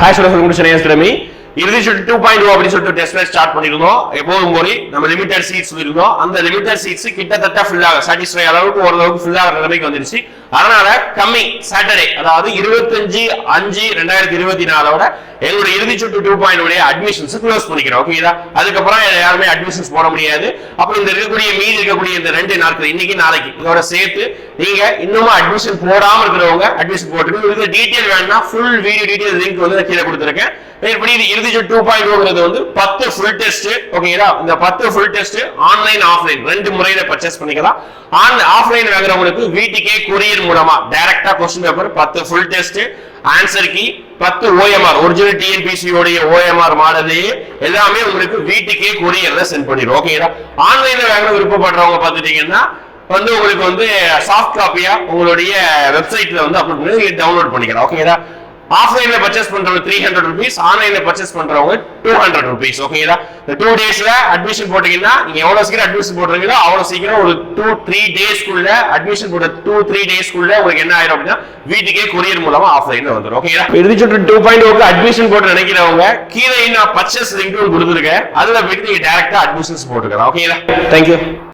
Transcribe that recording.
Hi students good స్నేహితుడమి இறுதி சுற்று two point ஓ அப்படின்னு சொல்லிட்டு டெஸ்ட் மேட்ச் ஸ்டார்ட் பண்ணியிருந்தோம். எப்போதும் போய் நம்ம லிமிடெட் சீட்ஸ் இருந்தோம். அந்த லிமிடெட் சீட்ஸ் கிட்டத்தட்ட ஃபுல்லாக சாட்டிஸ்ஃபை அளவுக்கு ஓரளவுக்கு ஃபுல்லாக நிலைமைக்கு வந்துருச்சு. அதனால கம்மிங் சாட்டர்டே அதாவது இருபத்தஞ்சு அஞ்சு ரெண்டாயிரத்தி இருபத்தி நாலோட எங்களுடைய இறுதி சுற்று டூ பாயிண்ட் உடைய அட்மிஷன்ஸ் க்ளோஸ் பண்ணிக்கிறோம். ஓகேதா அதுக்கப்புறம் யாருமே அட்மிஷன்ஸ் போட முடியாது. அப்புறம் இந்த இருக்கக்கூடிய மீதி இருக்கக்கூடிய இந்த ரெண்டு நாட்கள் இன்னைக்கு நாளைக்கு இதோட சேர்த்து நீங்க இன்னமும் அட்மிஷன் போடாம இருக்கிறவங்க அட்மிஷன் போட்டுக்கணும். இதுக்கு டீட்டெயில் வேணும்னா ஃபுல் வீடியோ டீட்டெயில் லிங்க் வந்து கீழே கொடுத்துருக்கேன். எப்படி இது இறுதி டூ பாயிண்ட் வந்து பத்து ஃபுல் டெஸ்ட் ஓகேங்களா இந்த பத்து ஃபுல் டெஸ்ட் ஆன்லைன் ஆஃப்லைன் ரெண்டு முறையில பர்ச்சேஸ் பண்ணிக்கலாம். ஆன் ஆஃப்லைன் வாங்குறவங்களுக்கு வீட்டுக்கே கொரியர் மூலமா டைரக்டா கொஸ்டின் பேப்பர் பத்து ஃபுல் டெஸ்ட் ஆன்சர் கி பத்து ஓஎம்ஆர் ஒரிஜினல் டிஎன்பிசி உடைய ஓஎம்ஆர் மாடலையே எல்லாமே உங்களுக்கு வீட்டுக்கே கொரியர்ல சென்ட் பண்ணிடும் ஓகேங்களா ஆன்லைன்ல வாங்க விருப்பப்படுறவங்க பார்த்துட்டீங்கன்னா வந்து உங்களுக்கு வந்து சாஃப்ட் காப்பியா உங்களுடைய வெப்சைட்ல வந்து அப்லோட் பண்ணி டவுன்லோட் பண்ணிக்கலாம் ஓகேங்களா ஆஃப்லைன்ல பர்ச்சேஸ் பண்றவங்க த்ரீ ஹண்ட்ரட் ருபீஸ் ஆன்லைன்ல பர்ச்சேஸ் பண்றவங்க டூ ஹண்ட்ரட் ருபீஸ் ஓகேங்களா இந்த டூ டேஸ்ல அட்மிஷன் போட்டீங்கன்னா நீங்க எவ்வளவு சீக்கிரம் அட்மிஷன் போடுறீங்களோ அவ்வளவு சீக்கிரம் ஒரு டூ த்ரீ டேஸ்க்குள்ள அட்மிஷன் போட்ட டூ த்ரீ டேஸ்க்குள்ள உங்களுக்கு என்ன ஆயிரும் அப்படின்னா வீட்டுக்கே கொரியர் மூலமா ஆஃப்லைன்ல வந்துடும் ஓகேங்களா இறுதி சுற்று டூ பாயிண்ட் ஓக்கு அட்மிஷன் போட்டு நினைக்கிறவங்க கீழே நான் பர்ச்சேஸ் லிங்க் கொடுத்துருக்கேன் அதுல போயிட்டு நீங்க டேரக்டா அட்மிஷன்ஸ் போட்டுக்கலாம். ஓகேங்களா தேங்க்யூ